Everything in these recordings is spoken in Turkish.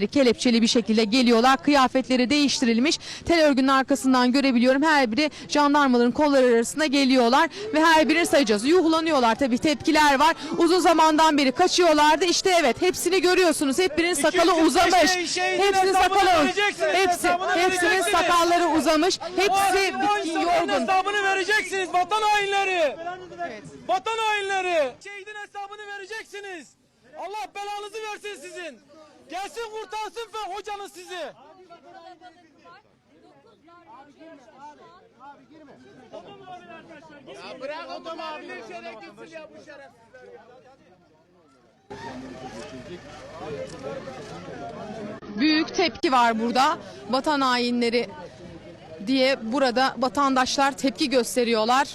kelepçeli bir şekilde geliyorlar. Kıyafetleri değiştirilmiş. Tel örgünün arkasından görebiliyorum. Her biri jandarmaların kolları arasında geliyorlar ve her birini sayacağız. Yuhlanıyorlar tabii tepkiler var. Uzun zamandan beri kaçıyorlardı. İşte evet hepsini görüyorsunuz. Hepsinin sakalı 245 uzamış. şey- şehidin Hepsinin hesabını sakalı hepsi hepsinin sakalları uzamış. Hepsi bitkin yorgun. hesabını vereceksiniz vatan hainleri. Vatan hainleri. Şehidin hesabını vereceksiniz. Allah belanızı versin sizin. Gelsin kurtarsın ve hocanız sizi. Büyük tepki var burada. Vatan hainleri diye burada vatandaşlar tepki gösteriyorlar.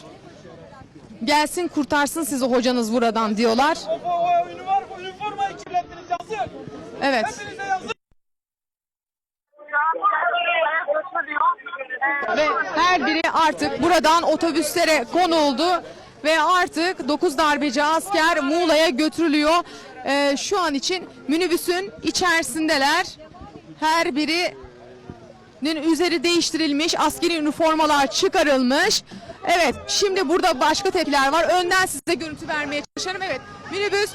Gelsin kurtarsın sizi hocanız buradan diyorlar. O, o, o üniforma, üniformayı kirlettiniz yazık. Evet. Ve her biri artık buradan otobüslere konuldu ve artık 9 darbeci asker Muğla'ya götürülüyor. Ee, şu an için minibüsün içerisindeler. Her birinin üzeri değiştirilmiş, askeri üniformalar çıkarılmış. Evet, şimdi burada başka tepkiler var. Önden size görüntü vermeye çalışıyorum. Evet, minibüs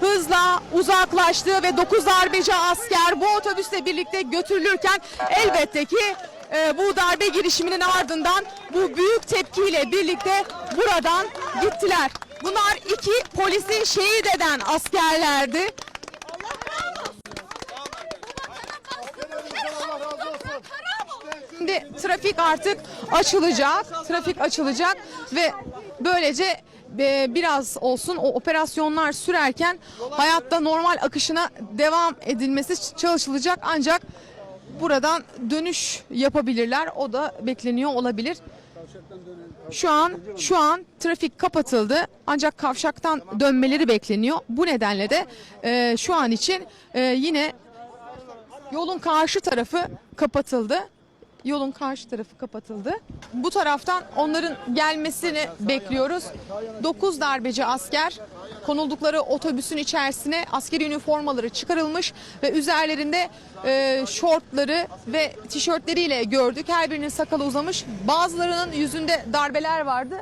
hızla uzaklaştı ve 9 darbeci asker bu otobüsle birlikte götürülürken elbette ki e, bu darbe girişiminin ardından bu büyük tepkiyle birlikte buradan gittiler. Bunlar iki polisi şehit eden askerlerdi. Şimdi trafik artık açılacak. Trafik açılacak ve böylece e, biraz olsun o operasyonlar sürerken hayatta normal akışına devam edilmesi çalışılacak ancak buradan dönüş yapabilirler. O da bekleniyor olabilir. Şu an şu an trafik kapatıldı ancak kavşaktan dönmeleri bekleniyor. Bu nedenle de e, şu an için e, yine Yolun karşı tarafı kapatıldı. Yolun karşı tarafı kapatıldı. Bu taraftan onların gelmesini bekliyoruz. 9 darbeci asker konuldukları otobüsün içerisine askeri üniformaları çıkarılmış ve üzerlerinde e, şortları ve tişörtleriyle gördük. Her birinin sakalı uzamış. Bazılarının yüzünde darbeler vardı.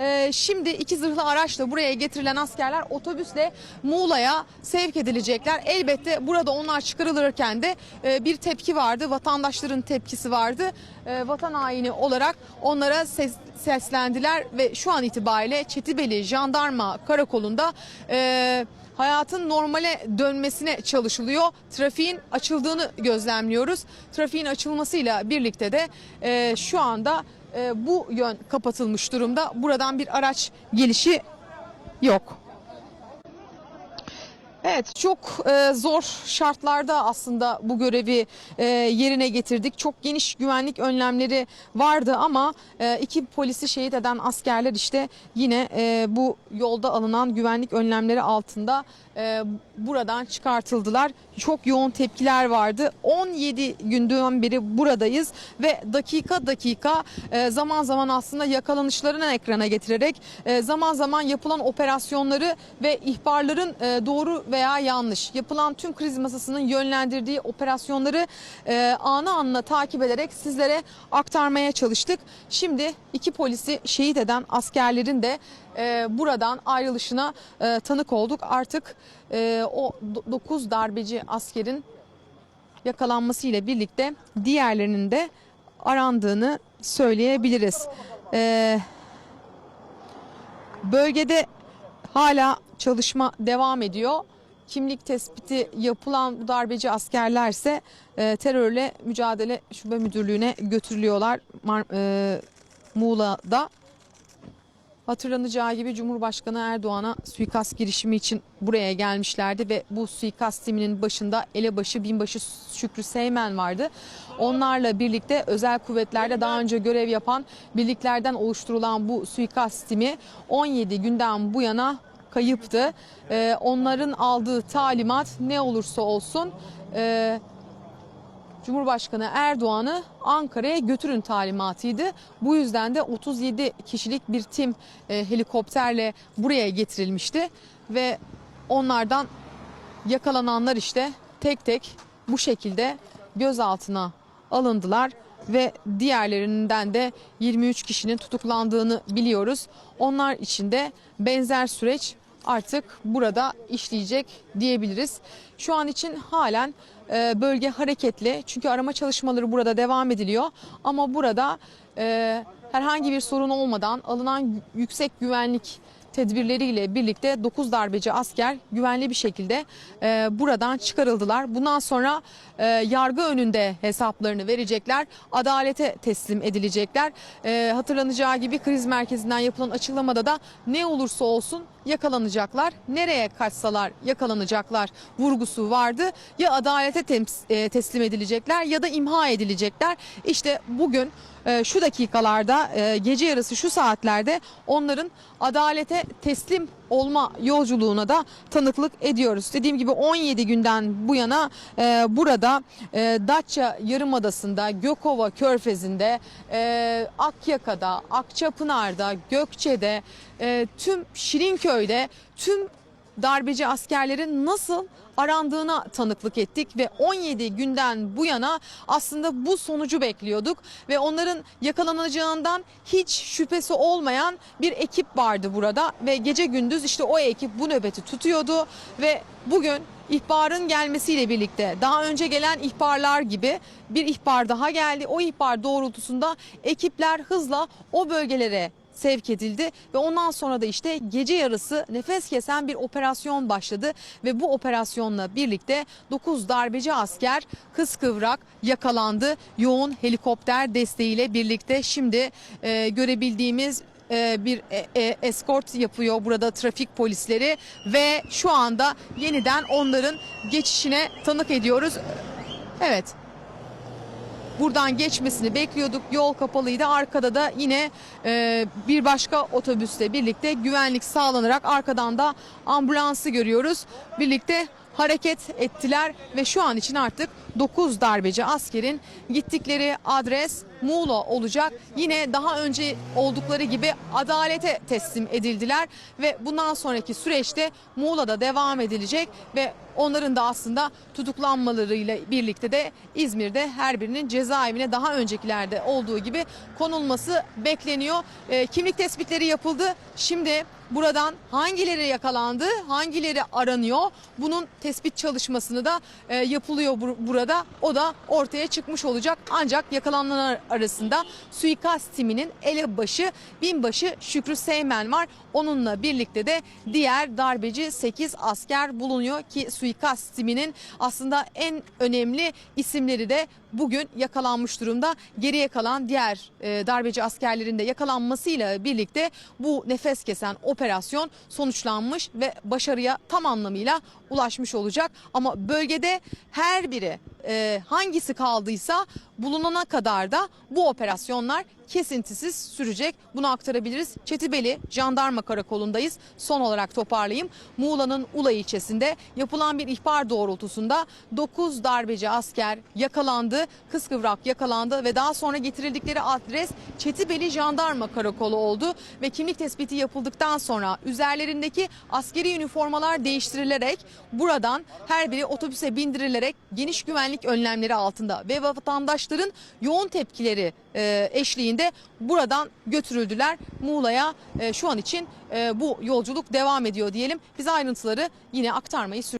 Ee, şimdi iki zırhlı araçla buraya getirilen askerler otobüsle Muğla'ya sevk edilecekler. Elbette burada onlar çıkarılırken de e, bir tepki vardı. Vatandaşların tepkisi vardı. E, vatan haini olarak onlara ses, seslendiler ve şu an itibariyle Çetibeli Jandarma Karakolu'nda e, hayatın normale dönmesine çalışılıyor. Trafiğin açıldığını gözlemliyoruz. Trafiğin açılmasıyla birlikte de e, şu anda bu yön kapatılmış durumda. Buradan bir araç gelişi yok. Evet çok e, zor şartlarda aslında bu görevi e, yerine getirdik. Çok geniş güvenlik önlemleri vardı ama e, iki polisi şehit eden askerler işte yine e, bu yolda alınan güvenlik önlemleri altında e, buradan çıkartıldılar. Çok yoğun tepkiler vardı. 17 günden beri buradayız ve dakika dakika e, zaman zaman aslında yakalanışlarını ekrana getirerek e, zaman zaman yapılan operasyonları ve ihbarların e, doğru veya yanlış yapılan tüm kriz masasının yönlendirdiği operasyonları e, anı anına takip ederek sizlere aktarmaya çalıştık. Şimdi iki polisi şehit eden askerlerin de e, buradan ayrılışına e, tanık olduk. Artık e, o 9 darbeci askerin yakalanmasıyla birlikte diğerlerinin de arandığını söyleyebiliriz. E, bölgede hala çalışma devam ediyor. Kimlik tespiti yapılan bu darbeci askerlerse e, terörle mücadele şube müdürlüğüne götürülüyorlar Mar- e, Muğla'da. Hatırlanacağı gibi Cumhurbaşkanı Erdoğan'a suikast girişimi için buraya gelmişlerdi ve bu suikast timinin başında elebaşı binbaşı Şükrü Seymen vardı. Onlarla birlikte özel kuvvetlerde daha önce görev yapan birliklerden oluşturulan bu suikast timi 17 günden bu yana kayıptı. Ee, onların aldığı talimat ne olursa olsun e, Cumhurbaşkanı Erdoğan'ı Ankara'ya götürün talimatıydı. Bu yüzden de 37 kişilik bir tim e, helikopterle buraya getirilmişti ve onlardan yakalananlar işte tek tek bu şekilde gözaltına alındılar ve diğerlerinden de 23 kişinin tutuklandığını biliyoruz. Onlar için de benzer süreç artık burada işleyecek diyebiliriz. Şu an için halen e, bölge hareketli çünkü arama çalışmaları burada devam ediliyor ama burada e, herhangi bir sorun olmadan alınan yüksek güvenlik tedbirleriyle birlikte 9 darbeci asker güvenli bir şekilde e, buradan çıkarıldılar. Bundan sonra e, yargı önünde hesaplarını verecekler. Adalete teslim edilecekler. E, hatırlanacağı gibi kriz merkezinden yapılan açıklamada da ne olursa olsun yakalanacaklar. Nereye kaçsalar yakalanacaklar vurgusu vardı. Ya adalete e, teslim edilecekler ya da imha edilecekler. İşte bugün e, şu dakikalarda e, gece yarısı şu saatlerde onların adalete teslim olma yolculuğuna da tanıklık ediyoruz. Dediğim gibi 17 günden bu yana e, burada e, Datça Yarımadası'nda, Gökova Körfezi'nde, e, Akyaka'da, Akçapınar'da, Gökçe'de, e, tüm Şirinköy'de, tüm darbeci askerlerin nasıl arandığına tanıklık ettik ve 17 günden bu yana aslında bu sonucu bekliyorduk ve onların yakalanacağından hiç şüphesi olmayan bir ekip vardı burada ve gece gündüz işte o ekip bu nöbeti tutuyordu ve bugün ihbarın gelmesiyle birlikte daha önce gelen ihbarlar gibi bir ihbar daha geldi. O ihbar doğrultusunda ekipler hızla o bölgelere sevk edildi ve ondan sonra da işte gece yarısı nefes kesen bir operasyon başladı ve bu operasyonla birlikte 9 darbeci asker kıskıvrak yakalandı. Yoğun helikopter desteğiyle birlikte şimdi e, görebildiğimiz e, bir e, e, eskort yapıyor burada trafik polisleri ve şu anda yeniden onların geçişine tanık ediyoruz. Evet buradan geçmesini bekliyorduk. Yol kapalıydı. Arkada da yine e, bir başka otobüsle birlikte güvenlik sağlanarak arkadan da ambulansı görüyoruz. Birlikte hareket ettiler ve şu an için artık 9 darbeci askerin gittikleri adres Muğla olacak. Yine daha önce oldukları gibi adalete teslim edildiler ve bundan sonraki süreçte Muğla'da devam edilecek ve onların da aslında tutuklanmalarıyla birlikte de İzmir'de her birinin cezaevine daha öncekilerde olduğu gibi konulması bekleniyor. E, kimlik tespitleri yapıldı. Şimdi buradan hangileri yakalandı, hangileri aranıyor bunun tespit çalışmasını da e, yapılıyor bur- burada. O da ortaya çıkmış olacak. Ancak yakalananlar arasında suikast timinin elebaşı, binbaşı Şükrü Seymen var. Onunla birlikte de diğer darbeci 8 asker bulunuyor ki suikast timinin aslında en önemli isimleri de bugün yakalanmış durumda. Geriye kalan diğer e, darbeci askerlerin de yakalanmasıyla birlikte bu nefes kesen operasyon sonuçlanmış ve başarıya tam anlamıyla ulaşmış olacak. Ama bölgede her biri e, hangisi kaldıysa bulunana kadar da bu operasyonlar kesintisiz sürecek. Bunu aktarabiliriz. Çetibeli Jandarma Karakolu'ndayız. Son olarak toparlayayım. Muğla'nın Ula ilçesinde yapılan bir ihbar doğrultusunda 9 darbeci asker yakalandı. Kıskıvrak yakalandı ve daha sonra getirildikleri adres Çetibeli Jandarma Karakolu oldu ve kimlik tespiti yapıldıktan sonra üzerlerindeki askeri üniformalar değiştirilerek buradan her biri otobüse bindirilerek geniş güvenlik önlemleri altında ve vatandaşların yoğun tepkileri e, eşliğinde buradan götürüldüler Muğla'ya. E, şu an için e, bu yolculuk devam ediyor diyelim. Biz ayrıntıları yine aktarmayı sürdürüyoruz.